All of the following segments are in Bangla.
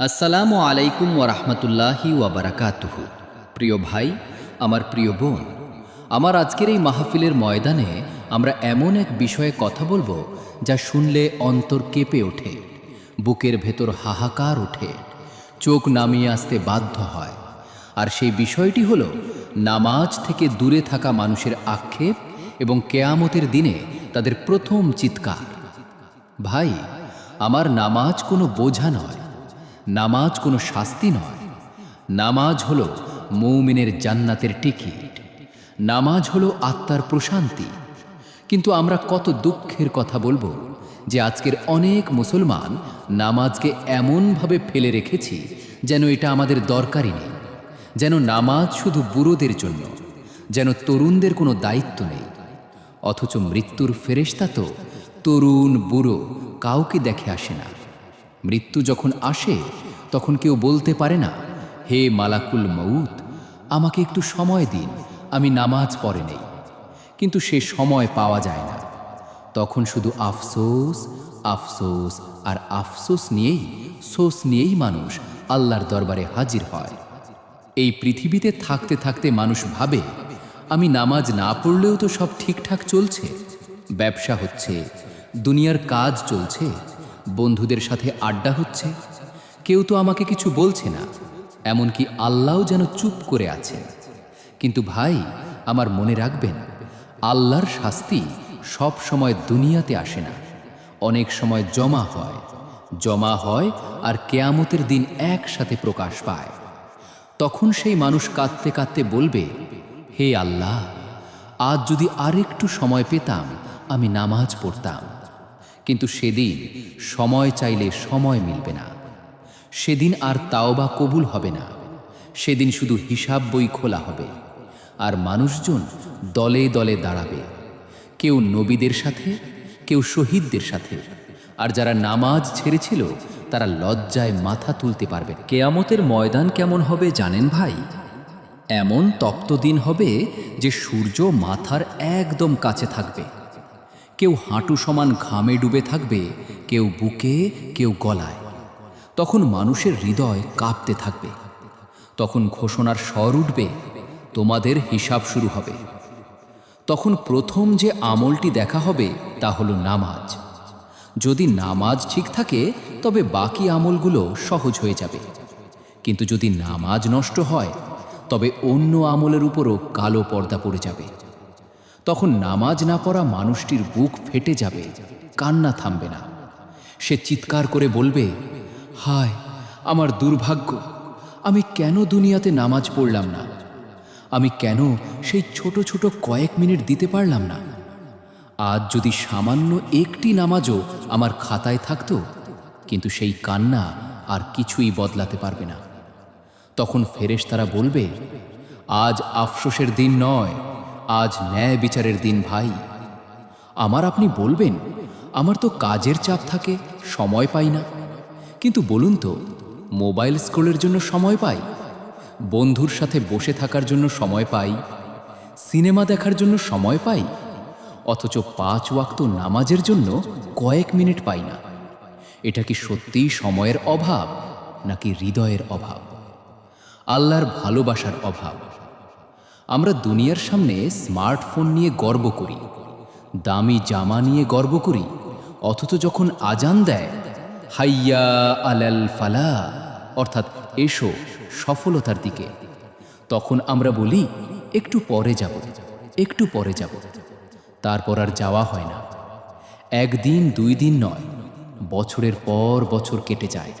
আসসালামু আলাইকুম ওরহমতুল্লাহি ওয়াবারাকাতুহু প্রিয় ভাই, আমার প্রিয় বোন, আমার আজকের এই মাহফিলের ময়দানে আমরা এমন এক বিষয়ে কথা বলব যা শুনলে অন্তর কেঁপে ওঠে, বুকের ভেতর হাহাকার ওঠে, চোখ নামিয়ে আসতে বাধ্য হয়। আর সেই বিষয়টি হলো, নামাজ থেকে দূরে থাকা মানুষের আক্ষেপ এবং কেয়ামতের দিনে তাদের প্রথম চিৎকার। ভাই, আমার নামাজ কোনো বোঝা নয়। নামাজ কোনো শাস্তি নয়। নামাজ হলো মৌমিনের জান্নাতের টিকিট। নামাজ হলো আত্মার প্রশান্তি। কিন্তু আমরা কত দুঃখের কথা বলব যে আজকের অনেক মুসলমান নামাজকে এমনভাবে ফেলে রেখেছি যেন এটা আমাদের দরকারই নেই। যেন নামাজ শুধু বুড়োদের জন্য, যেন তরুণদের কোনো দায়িত্ব নেই। অথচ মৃত্যুর ফেরেশতা তো তরুণ, বুড়ো কাউকে দেখে আসে না। মৃত্যু যখন আসে, তখন কেউ বলতে পারে না, হে মালাকুল মউত, আমাকে একটু সময় দিন, আমি নামাজ পড়ে নেই। কিন্তু সে সময় পাওয়া যায় না। তখন শুধু আফসোস আফসোস আর আফসোস নিয়েই, সোস নিয়েই মানুষ আল্লাহর দরবারে হাজির হয়। এই পৃথিবীতে থাকতে থাকতে মানুষ ভাবে, আমি নামাজ না পড়লেও তো সব ঠিকঠাক চলছে। ব্যবসা হচ্ছে, দুনিয়ার কাজ চলছে বন্ধুদের সাথে আড্ডা হচ্ছে? কেউ তো আমাকে কিছু বলছে না। এমনকি আল্লাহও যেন চুপ করে আছে। কিন্তু ভাই, আমার মনে রাখবেন, আল্লাহর শাস্তি সব সময় দুনিয়াতে আসে না। অনেক সময় জমা হয়। জমা হয় আর কেয়ামতের দিন একসাথে প্রকাশ পায়। তখন সেই মানুষ কাঁদতে কাঁদতে বলবে, হে আল্লাহ, আজ যদি আরেকটু সময় পেতাম, আমি নামাজ পড়তাম। কিন্তু সেদিন সময় চাইলে সময় মিলবে না। সেদিন আর তাওবা কবুল হবে না। সেদিন শুধু হিসাব বই খোলা হবে। আর মানুষজন দলে দলে দাঁড়াবে। কেউ নবীদের সাথে, কেউ শহীদদের সাথে। আর যারা নামাজ ছেড়েছিল, তারা লজ্জায় মাথা তুলতে পারবে কেয়ামতের ময়দান কেমন হবে জানেন ভাই? এমন তপ্ত দিন হবে যে সূর্য মাথার একদম কাছে থাকবে। কেউ হাঁটু সমান ঘামে ডুবে থাকবে, কেউ বুকে, কেউ গলায়। তখন মানুষের হৃদয় কাঁপতে থাকবে। তখন ঘোষণার স্বর উঠবে, তোমাদের হিসাব শুরু হবে। তখন প্রথম যে আমলটি দেখা হবে, তা হলো নামাজ। যদি নামাজ ঠিক থাকে, তবে বাকি আমলগুলো সহজ হয়ে যাবে। কিন্তু যদি নামাজ নষ্ট হয়, তবে অন্য আমলের উপরও কালো পর্দা পড়ে যাবে। তখন নামাজ না পড়া মানুষটির বুক ফেটে যাবে, কান্না থামবে না। সে চিৎকার করে বলবে, হায়, আমার দুর্ভাগ্য, আমি কেন দুনিয়াতে নামাজ পড়লাম না? আমি কেন সেই ছোট ছোট কয়েক মিনিট দিতে পারলাম না? আজ যদি সামান্য একটি নামাজও আমার খাতায় থাকতো, কিন্তু সেই কান্না আর কিছুই বদলাতে পারবে না। তখন ফেরেশ তারা বলবে, আজ আফসোসের দিন নয় আজ ন্যায় বিচারের দিন, ভাই। আমার আপনি বলবেন, আমার তো কাজের চাপ থাকে, সময় পাই না। কিন্তু বলুন তো, মোবাইল স্ক্রোলের জন্য সময় পাই? বন্ধুর সাথে বসে থাকার জন্য সময় পাই? সিনেমা দেখার জন্য সময় পাই? অথচ পাঁচ ওয়াক্ত নামাজের জন্য কয়েক মিনিট পাই না। এটা কি সত্যিই সময়ের অভাব, নাকি হৃদয়ের অভাব? আল্লাহর ভালোবাসার অভাব। আমরা দুনিয়ার সামনে স্মার্টফোন নিয়ে গর্ব করি, দামি জামা নিয়ে গর্ব করি, অথচ যখন আজান দেয়, হাইয়া আলাল ফালা, অর্থাৎ এসো সফলতার দিকে, তখন আমরা বলি, একটু পরে যাব, একটু পরে যাব, তারপর আর যাওয়া হয় না। একদিন, দুই দিন নয়, বছরের পর বছর কেটে যায়।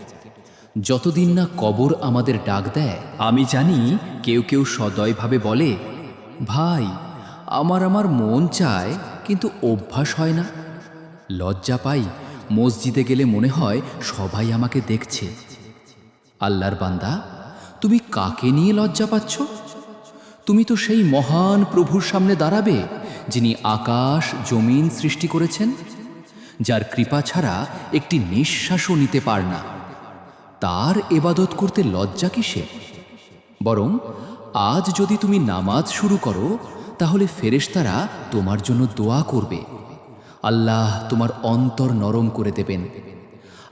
যতদিন না কবর আমাদের ডাক দেয়, আমি জানি কেউ কেউ সদয়ভাবে বলে, ভাই, আমার আমার মন চায়, কিন্তু অভ্যাস হয় না। লজ্জা পাই, মসজিদে গেলে মনে হয় সবাই আমাকে দেখছে। আল্লাহর বান্দা, তুমি কাকে নিয়ে লজ্জা পাচ্ছ? তুমি তো সেই মহান প্রভুর সামনে দাঁড়াবে, যিনি আকাশ, জমিন সৃষ্টি করেছেন, যার কৃপা ছাড়া একটি নিঃশ্বাসও নিতে পার না। তার এবাদত করতে লজ্জা কিসে? বরং, আজ যদি তুমি নামাজ শুরু করো, তাহলে ফেরেশতারা তোমার জন্য দোয়া করবে। আল্লাহ তোমার অন্তর নরম করে দেবেন।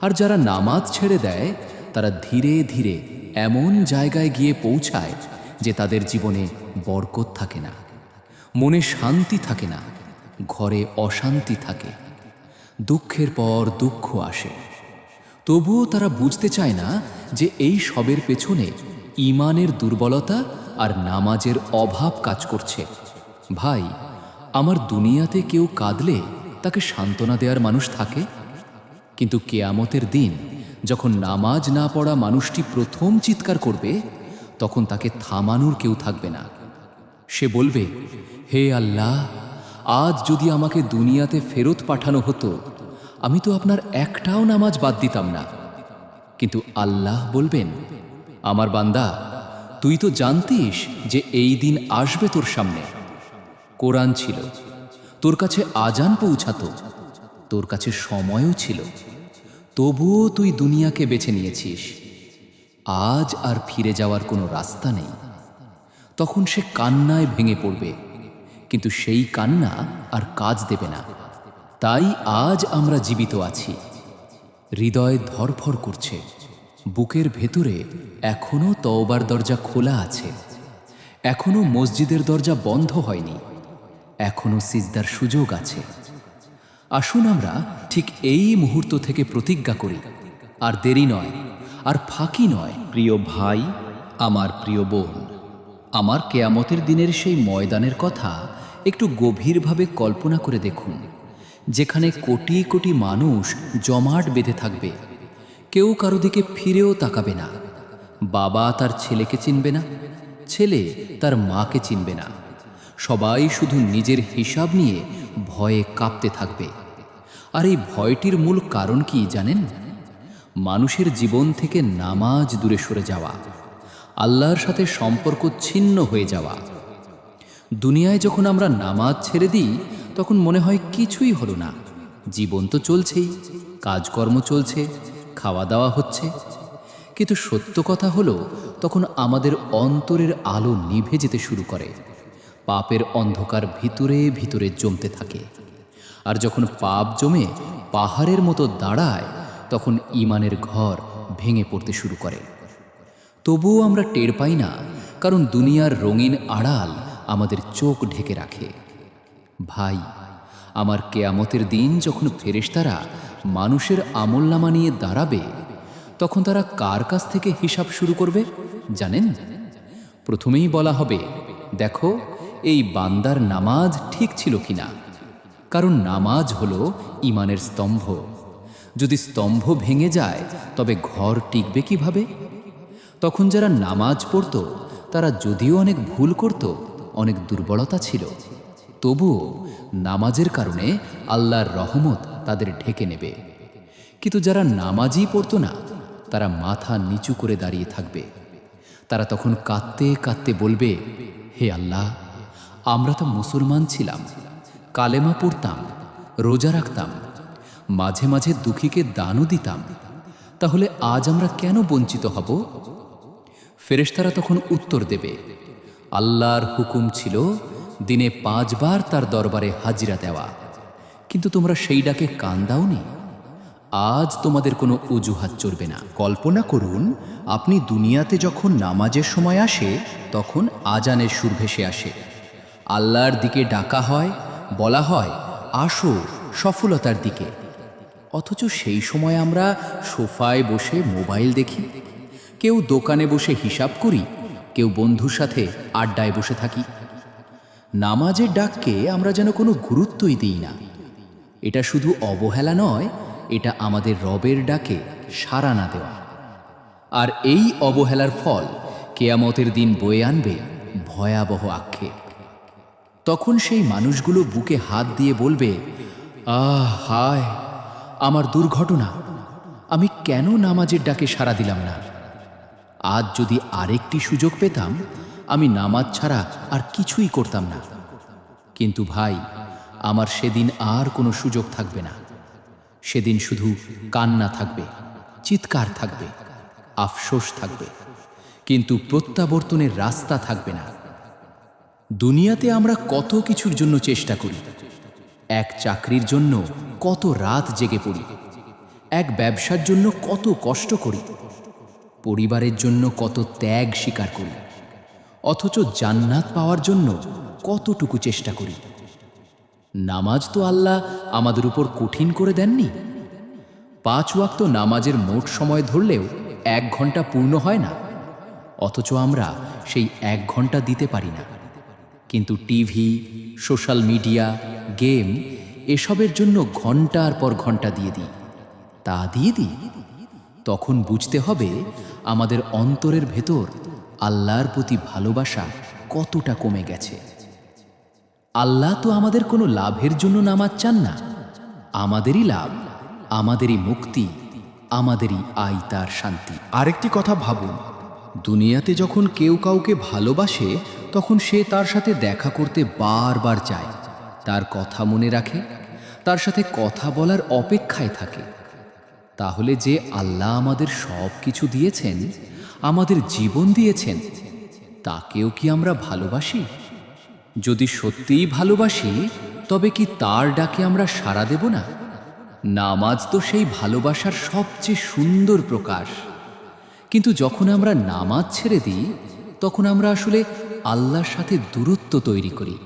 আর যারা নামাজ ছেড়ে দেয়, তারা ধীরে ধীরে এমন জায়গায় গিয়ে পৌঁছায় যে তাদের জীবনে বরকত থাকে না, মনে শান্তি থাকে না, ঘরে অশান্তি থাকে, দুঃখের পর দুঃখ আসে। তবুও তারা বুঝতে চায় না যে এই সবের পেছনে ইমানের দুর্বলতা আর নামাজের অভাব কাজ করছে। ভাই, আমার দুনিয়াতে কেউ কাঁদলে তাকে সান্ত্বনা দেওয়ার মানুষ থাকে? কিন্তু কেয়ামতের দিন যখন নামাজ না পড়া মানুষটি প্রথম চিৎকার করবে, তখন তাকে থামানোর কেউ থাকবে না। সে বলবে, হে আল্লাহ, আজ যদি আমাকে দুনিয়াতে ফেরত পাঠানো হতো আমি তো আপনার একটাও নামাজ বাদ দিতাম না। কিন্তু আল্লাহ বলবেন, আমার বান্দা, তুই তো জানতিস যে এই দিন আসবে তোর সামনে। কোরআন ছিল, তোর কাছে আজান পৌঁছাতো, তোর কাছে সময়ও ছিল। তবুও তুই দুনিয়াকে বেছে নিয়েছিস। আজ আর ফিরে যাওয়ার কোনো রাস্তা নেই। তখন সে কান্নায় ভেঙে পড়বে, কিন্তু সেই কান্না আর কাজ দেবে না। তাই আজ আমরা জীবিত আছি। হৃদয় ধরফর করছে। বুকের ভেতরে এখনও তওবার দরজা খোলা আছে। এখনও মসজিদের দরজা বন্ধ হয়নি। এখনও সিজদার সুযোগ আছে। আসুন আমরা ঠিক এই মুহূর্ত থেকে প্রতিজ্ঞা করি। আর দেরি নয়, আর ফাঁকি নয়, প্রিয় ভাই, আমার প্রিয় বোন, আমার কেয়ামতের দিনের সেই ময়দানের কথা একটু গভীরভাবে কল্পনা করে দেখুন। যেখানে কোটি কোটি মানুষ জমাট বেঁধে থাকবে। কেউ কারও দিকে ফিরেও তাকাবে না। বাবা তার ছেলেকে চিনবে না, ছেলে তার মাকে চিনবে না। সবাই শুধু নিজের হিসাব নিয়ে ভয়ে কাঁপতে থাকবে। আর এই ভয়টির মূল কারণ কি জানেন? মানুষের জীবন থেকে নামাজ দূরে সরে যাওয়া, আল্লাহর সাথে সম্পর্ক ছিন্ন হয়ে যাওয়া দুনিয়ায় যখন আমরা নামাজ ছেড়ে দিই, তখন মনে হয় কিছুই হলো না। জীবন তো চলছেই, কাজকর্ম চলছে খাওয়া দাওয়া হচ্ছে। কিন্তু সত্য কথা হলো, তখন আমাদের অন্তরের আলো নিভে যেতে শুরু করে। পাপের অন্ধকার ভিতরে ভিতরে জমতে থাকে। আর যখন পাপ জমে, পাহাড়ের মতো দাঁড়ায়, তখন ইমানের ঘর ভেঙে পড়তে শুরু করে। তবুও আমরা টের পাই না, কারণ দুনিয়ার রঙিন আড়াল আমাদের চোখ ঢেকে রাখে। ভাই, আমার কেয়ামতের দিন যখন ফেরেশতারা মানুষের আমলনামা নিয়ে দাঁড়াবে, তখন তারা কার কাছ থেকে হিসাব শুরু করবে জানেন? প্রথমেই বলা হবে, দেখো, এই বান্দার নামাজ ঠিক ছিল কিনা। কারণ নামাজ হলো ইমানের স্তম্ভ। যদি স্তম্ভ ভেঙে যায়, তবে ঘর টিকবে কীভাবে? তখন যারা নামাজ পড়ত, তারা যদিও অনেক ভুল করত অনেক দুর্বলতা ছিল। তবুও নামাজের কারণে আল্লাহর রহমত তাদের ঢেকে নেবে। কিন্তু যারা নামাজই পড়তো না, তারা মাথা নিচু করে দাঁড়িয়ে থাকবে। তারা তখন কাঁদতে কাঁদতে বলবে, হে আল্লাহ, আমরা তো মুসলমান ছিলাম, কালেমা পড়তাম, রোজা রাখতাম, মাঝে মাঝে দুঃখীকে দানও দিতাম, তাহলে আজ আমরা কেন বঞ্চিত হব? ফেরেশতারা তখন উত্তর দেবে আল্লাহর হুকুম ছিল দিনে পাঁচবার তার দরবারে হাজিরা দেওয়া। কিন্তু তোমরা সেই ডাকে কান দাওনি। আজ তোমাদের কোনো অজুহাত চলবে না। কল্পনা করুন, আপনি দুনিয়াতে যখন নামাজের সময় আসে, তখন আজানের সুর ভেসে আসে। আল্লাহর দিকে ডাকা হয়, বলা হয়, আসো সফলতার দিকে। অথচ সেই সময় আমরা সোফায় বসে মোবাইল দেখি। কেউ দোকানে বসে হিসাব করি কেউ বন্ধুর সাথে আড্ডায় বসে থাকি। নামাজের ডাককে আমরা যেন কোনো গুরুত্বই দিই না। এটা শুধু অবহেলা নয়, এটা আমাদের রবের ডাকে সাড়া না দেওয়া। আর এই অবহেলার ফল কেয়ামতের দিন বয়ে আনবে ভয়াবহ আক্ষেপ। তখন সেই মানুষগুলো বুকে হাত দিয়ে বলবে, আহ, হায়, আমার দুর্ঘটনা। আমি কেন নামাজের ডাকে সাড়া দিলাম না? আজ যদি আরেকটি সুযোগ পেতাম, আমি নামাজ ছাড়া আর কিছুই করতাম না। কিন্তু ভাই, আমার সেদিন আর কোনো সুযোগ থাকবে না। সেদিন শুধু কান্না থাকবে, চিৎকার থাকবে, আফসোস থাকবে। কিন্তু প্রত্যাবর্তনের রাস্তা থাকবে না। দুনিয়াতে আমরা কত কিছুর জন্য চেষ্টা করি। এক চাকরির জন্য কত রাত জেগে পড়ি। এক ব্যবসার জন্য কত কষ্ট করি। পরিবারের জন্য কত ত্যাগ স্বীকার করি, অথচ জান্নাত পাওয়ার জন্য কতটুকু চেষ্টা করি। নামাজ তো আল্লাহ আমাদের উপর কঠিন করে দেননি। পাঁচ ওয়াক্ত নামাজের মোট সময় ধরলেও এক ঘণ্টা পূর্ণ হয় না, অথচ আমরা সেই এক ঘণ্টা দিতে পারি না। কিন্তু টিভি, সোশ্যাল মিডিয়া, গেম এসবের জন্য ঘণ্টার পর ঘণ্টা দিয়ে দিই, তা দিয়ে দিই। তখন বুঝতে হবে আমাদের অন্তরের ভেতর আল্লাহর প্রতি ভালোবাসা কতটা কমে গেছে। আল্লাহ তো আমাদের কোনো লাভের জন্য নামাজ চান না। আমাদেরই লাভ, আমাদেরই মুক্তি, আমাদেরই আই তার শান্তি। আরেকটি কথা ভাবুন, দুনিয়াতে যখন কেউ কাউকে ভালোবাসে, তখন সে তার সাথে দেখা করতে বারবার চায়। তার কথা মনে রাখে, তার সাথে কথা বলার অপেক্ষায় থাকে। তাহলে যে আল্লাহ আমাদের সব কিছু দিয়েছেন, আমাদের জীবন দিয়েছেন, তাকেও কি আমরা ভালোবাসি? যদি সত্যিই ভালোবাসি, তবে কি তার ডাকে আমরা সাড়া দেব না? নামাজ তো সেই ভালোবাসার সবচেয়ে সুন্দর প্রকাশ। কিন্তু যখন আমরা নামাজ ছেড়ে দিই, তখন আমরা আসলে আল্লাহর সাথে দূরত্ব তৈরি করি,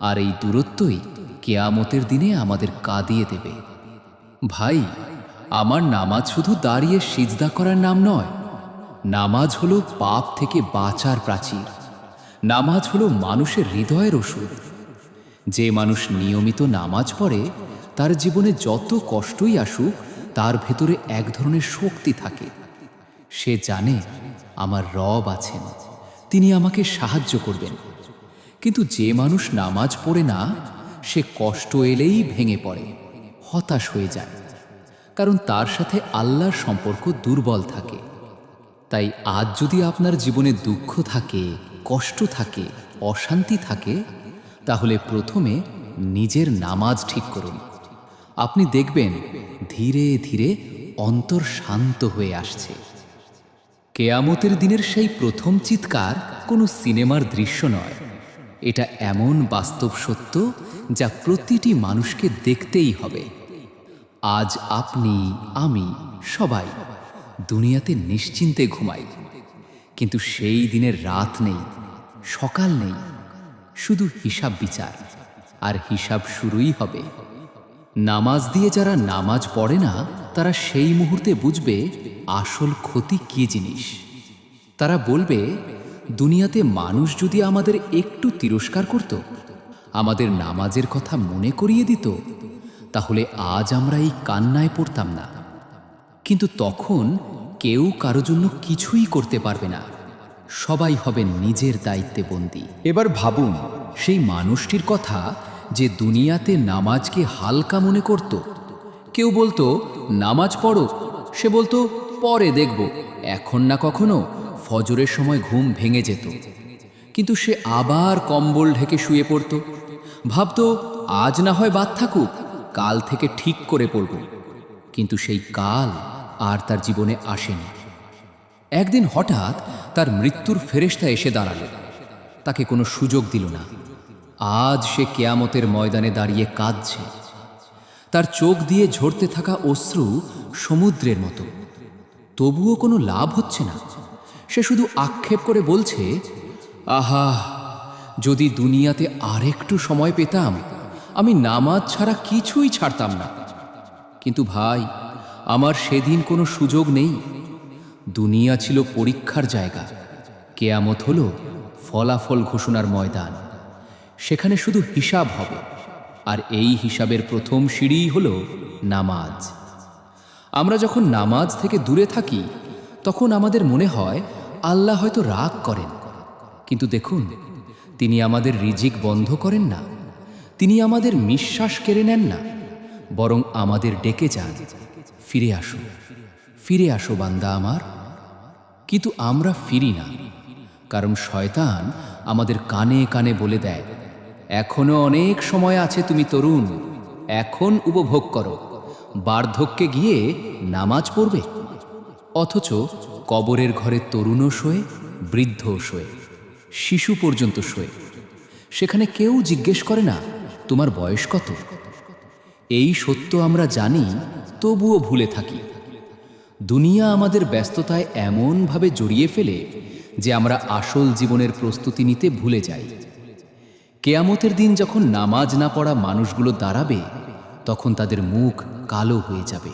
আর এই দূরত্বই কেয়ামতের দিনে আমাদের কাঁদিয়ে দেবে। ভাই আমার নামাজ শুধু দাঁড়িয়ে সিজদা করার নাম নয়। নামাজ হলো পাপ থেকে বাঁচার প্রাচীর। নামাজ হলো মানুষের হৃদয়ের ওষুধ। যে মানুষ নিয়মিত নামাজ পড়ে, তার জীবনে যত কষ্টই আসুক, তার ভেতরে এক ধরনের শক্তি থাকে। সে জানে, আমার রব আছেন। তিনি আমাকে সাহায্য করবেন। কিন্তু যে মানুষ নামাজ পড়ে না, সে কষ্ট এলেই ভেঙে পড়ে, হতাশ হয়ে যায়। কারণ তার সাথে আল্লাহর সম্পর্ক দুর্বল থাকে। তাই আজ যদি আপনার জীবনে দুঃখ থাকে, কষ্ট থাকে, অশান্তি থাকে, তাহলে প্রথমে নিজের নামাজ ঠিক করুন। আপনি দেখবেন ধীরে ধীরে অন্তর শান্ত হয়ে আসছে। কেয়ামতের দিনের সেই প্রথম চিৎকার কোনো সিনেমার দৃশ্য নয়। এটা এমন বাস্তব সত্য যা প্রতিটি মানুষকে দেখতেই হবে। আজ আপনি, আমি, সবাই দুনিয়াতে নিশ্চিন্তে ঘুমাই। কিন্তু সেই দিনের রাত নেই, সকাল নেই, শুধু হিসাব বিচার। আর হিসাব শুরুই হবে। নামাজ দিয়ে যারা নামাজ পড়ে না, তারা সেই মুহূর্তে বুঝবে আসল ক্ষতি কী জিনিস। তারা বলবে, দুনিয়াতে মানুষ যদি আমাদের একটু তিরস্কার করত, আমাদের নামাজের কথা মনে করিয়ে দিত তাহলে আজ আমরা এই কান্নায় পড়তাম না। কিন্তু তখন কেউ কারও জন্য কিছুই করতে পারবে না। সবাই হবে নিজের দায়িত্বে বন্দী। এবার ভাবুন, সেই মানুষটির কথা যে দুনিয়াতে নামাজকে হালকা মনে করত। কেউ বলতো, নামাজ পড়ো। সে বলতো, পরে দেখব। এখন না কখনো ফজরের সময় ঘুম ভেঙে যেত। কিন্তু সে আবার কম্বল ঢেকে শুয়ে পড়ত। ভাবতো, আজ না হয় বাদ থাকুক। কাল থেকে ঠিক করে পড়ব। কিন্তু সেই কাল আর তার জীবনে আসেনি। একদিন হঠাৎ তার মৃত্যুর ফেরেশতা এসে দাঁড়াল তাকে কোনো সুযোগ দিল না। আজ সে কেয়ামতের ময়দানে দাঁড়িয়ে কাঁদছে। তার চোখ দিয়ে ঝরতে থাকা অশ্রু সমুদ্রের মতো। তবুও কোনো লাভ হচ্ছে না। সে শুধু আক্ষেপ করে বলছে, আহা, যদি দুনিয়াতে আরেকটু সময় পেতাম আমি নামাজ ছাড়া কিছুই ছাড়তাম না। কিন্তু ভাই, আমার সেদিন কোনো সুযোগ নেই। দুনিয়া ছিল পরীক্ষার জায়গা। কেয়ামত হল ফলাফল ঘোষণার ময়দান। সেখানে শুধু হিসাব হবে। আর এই হিসাবের প্রথম সিঁড়িই হল নামাজ। আমরা যখন নামাজ থেকে দূরে থাকি, তখন আমাদের মনে হয় আল্লাহ হয়তো রাগ করেন। কিন্তু দেখুন, তিনি আমাদের রিজিক বন্ধ করেন না। তিনি আমাদের নিঃশ্বাস কেড়ে নেন না, বরং আমাদের ডেকে যান। ফিরে আসো ফিরে আসো বান্দা আমার। কিন্তু আমরা ফিরি না, কারণ শয়তান আমাদের কানে কানে বলে দেয়, এখনও অনেক সময় আছে তুমি তরুণ, এখন উপভোগ করো। বার্ধক্যে গিয়ে নামাজ পড়বে, অথচ কবরের ঘরে তরুণও শোয়ে, বৃদ্ধও শোয়ে, শিশু পর্যন্ত শোয়ে। সেখানে কেউ জিজ্ঞেস করে না তোমার বয়স কত? এই সত্য আমরা জানি, তবুও ভুলে থাকি। দুনিয়া আমাদের ব্যস্ততায় এমনভাবে জড়িয়ে ফেলে যে আমরা আসল জীবনের প্রস্তুতি নিতে ভুলে যাই। কেয়ামতের দিন যখন নামাজ না পড়া মানুষগুলো দাঁড়াবে, তখন তাদের মুখ কালো হয়ে যাবে।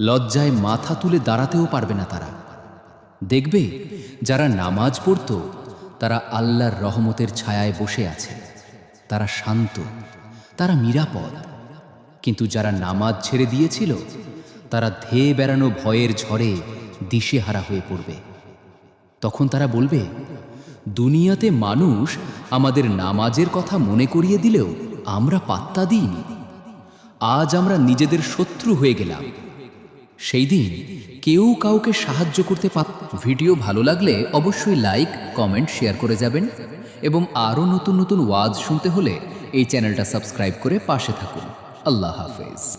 লজ্জায় মাথা তুলে দাঁড়াতেও পারবে না তারা। দেখবে, যারা নামাজ পড়ত, তারা আল্লাহর রহমতের ছায়ায় বসে আছে। তারা শান্ত, তারা নিরাপদ। কিন্তু যারা নামাজ ছেড়ে দিয়েছিল, তারা ধেয়ে বেড়ানো ভয়ের ঝড়ে দিশেহারা হয়ে পড়বে। তখন তারা বলবে, দুনিয়াতে মানুষ আমাদের নামাজের কথা মনে করিয়ে দিলেও আমরা পাত্তা দিইনি। আজ আমরা নিজেদের শত্রু হয়ে গেলাম। সেই দিন কেউ কাউকে সাহায্য করতে পার ভিডিও ভালো লাগলে অবশ্যই লাইক, কমেন্ট, শেয়ার করে যাবেন। এবং আরও নতুন নতুন ওয়াজ শুনতে হলে এই চ্যানেলটা সাবস্ক্রাইব করে পাশে থাকুন। আল্লাহ হাফেজ।